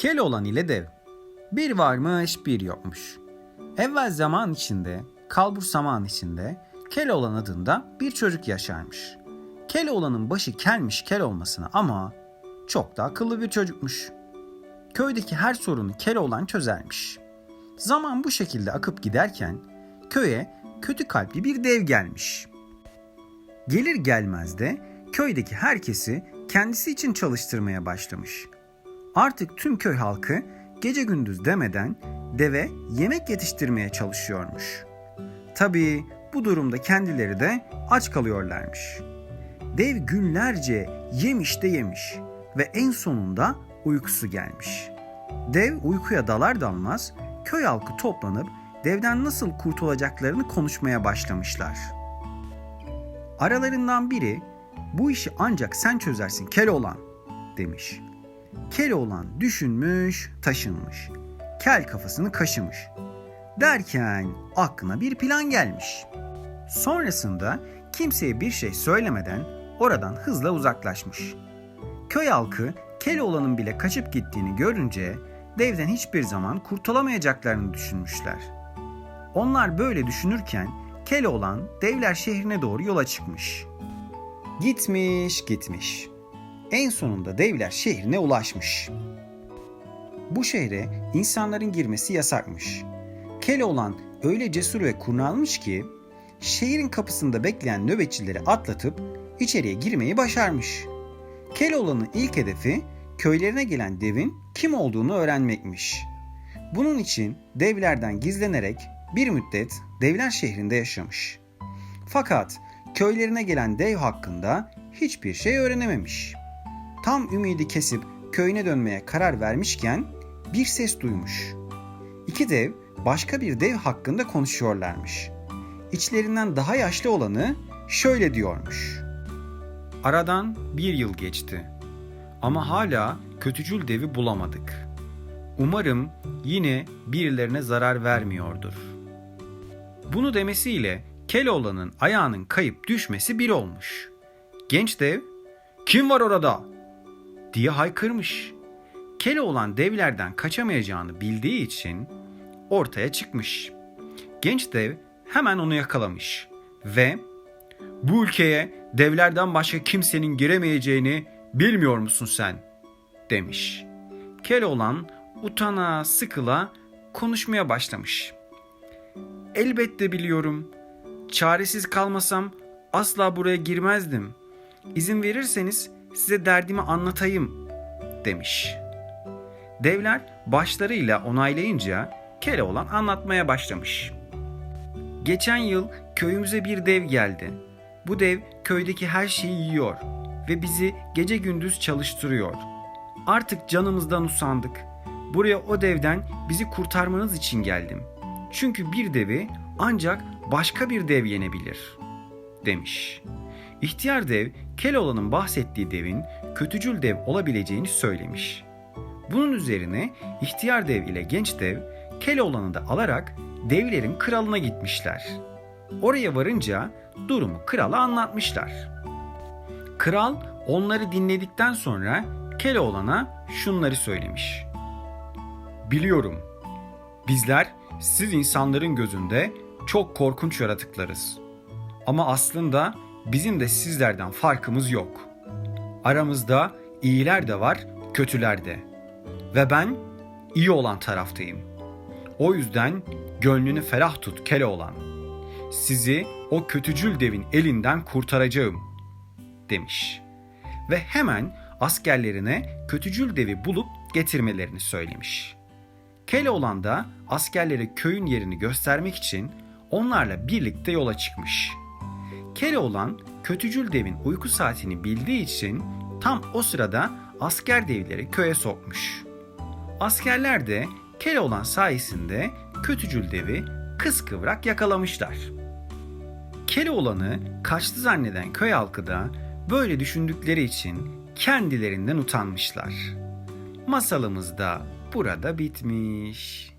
Keloğlan ile dev. Bir varmış bir yokmuş. Evvel zaman içinde, kalbur zaman içinde Keloğlan adında bir çocuk yaşarmış. Keloğlan'ın başı kelmiş kel olmasına ama çok da akıllı bir çocukmuş. Köydeki her sorunu Keloğlan çözermiş. Zaman bu şekilde akıp giderken köye kötü kalpli bir dev gelmiş. Gelir gelmez de köydeki herkesi kendisi için çalıştırmaya başlamış. Artık tüm köy halkı gece gündüz demeden deve yemek yetiştirmeye çalışıyormuş. Tabii bu durumda kendileri de aç kalıyorlarmış. Dev günlerce yemiş de yemiş ve en sonunda uykusu gelmiş. Dev uykuya dalar dalmaz köy halkı toplanıp devden nasıl kurtulacaklarını konuşmaya başlamışlar. Aralarından biri bu işi ancak sen çözersin Keloğlan demiş. Keloğlan düşünmüş, taşınmış. Kel kafasını kaşımış. Derken aklına bir plan gelmiş. Sonrasında kimseye bir şey söylemeden oradan hızla uzaklaşmış. Köy halkı Keloğlan'ın bile kaçıp gittiğini görünce devden hiçbir zaman kurtulamayacaklarını düşünmüşler. Onlar böyle düşünürken Keloğlan devler şehrine doğru yola çıkmış. Gitmiş gitmiş. En sonunda devler şehrine ulaşmış. Bu şehre insanların girmesi yasakmış. Keloğlan öyle cesur ve kurnalmış ki şehrin kapısında bekleyen nöbetçileri atlatıp içeriye girmeyi başarmış. Keloğlan'ın ilk hedefi köylerine gelen devin kim olduğunu öğrenmekmiş. Bunun için devlerden gizlenerek bir müddet devler şehrinde yaşamış. Fakat köylerine gelen dev hakkında hiçbir şey öğrenememiş. Tam ümidi kesip köyüne dönmeye karar vermişken bir ses duymuş. İki dev başka bir dev hakkında konuşuyorlarmış. İçlerinden daha yaşlı olanı şöyle diyormuş. Aradan bir yıl geçti. Ama hala kötücül devi bulamadık. Umarım yine birilerine zarar vermiyordur. Bunu demesiyle Keloğlan'ın ayağının kayıp düşmesi bir olmuş. Genç dev, kim var orada? Diye haykırmış. Keloğlan devlerden kaçamayacağını bildiği için ortaya çıkmış. Genç dev hemen onu yakalamış ve bu ülkeye devlerden başka kimsenin giremeyeceğini bilmiyor musun sen? demiş. Keloğlan utana sıkıla konuşmaya başlamış. Elbette biliyorum. Çaresiz kalmasam asla buraya girmezdim. İzin verirseniz size derdimi anlatayım demiş. Devler başlarıyla onaylayınca Keloğlan anlatmaya başlamış. Geçen yıl köyümüze bir dev geldi. Bu dev köydeki her şeyi yiyor ve bizi gece gündüz çalıştırıyor. Artık canımızdan usandık. Buraya o devden bizi kurtarmanız için geldim. Çünkü bir devi ancak başka bir dev yenebilir." demiş. İhtiyar dev Keloğlan'ın bahsettiği devin kötücül dev olabileceğini söylemiş. Bunun üzerine ihtiyar dev ile genç dev Keloğlan'ı da alarak devlerin kralına gitmişler. Oraya varınca durumu krala anlatmışlar. Kral onları dinledikten sonra Keloğlan'a şunları söylemiş. Biliyorum. Bizler siz insanların gözünde çok korkunç yaratıklarız. Ama aslında bizim de sizlerden farkımız yok. Aramızda iyiler de var, kötüler de. Ve ben iyi olan taraftayım. O yüzden gönlünü ferah tut Keloğlan. Sizi o kötücül devin elinden kurtaracağım demiş. Ve hemen askerlerine kötücül devi bulup getirmelerini söylemiş. Keloğlan da askerlere köyün yerini göstermek için onlarla birlikte yola çıkmış. Keloğlan kötücül devin uyku saatini bildiği için tam o sırada asker devleri köye sokmuş. Askerler de Keloğlan sayesinde kötücül devi kıskıvrak yakalamışlar. Keloğlan'ı kaçtı zanneden köy halkı da böyle düşündükleri için kendilerinden utanmışlar. Masalımız da burada bitmiş.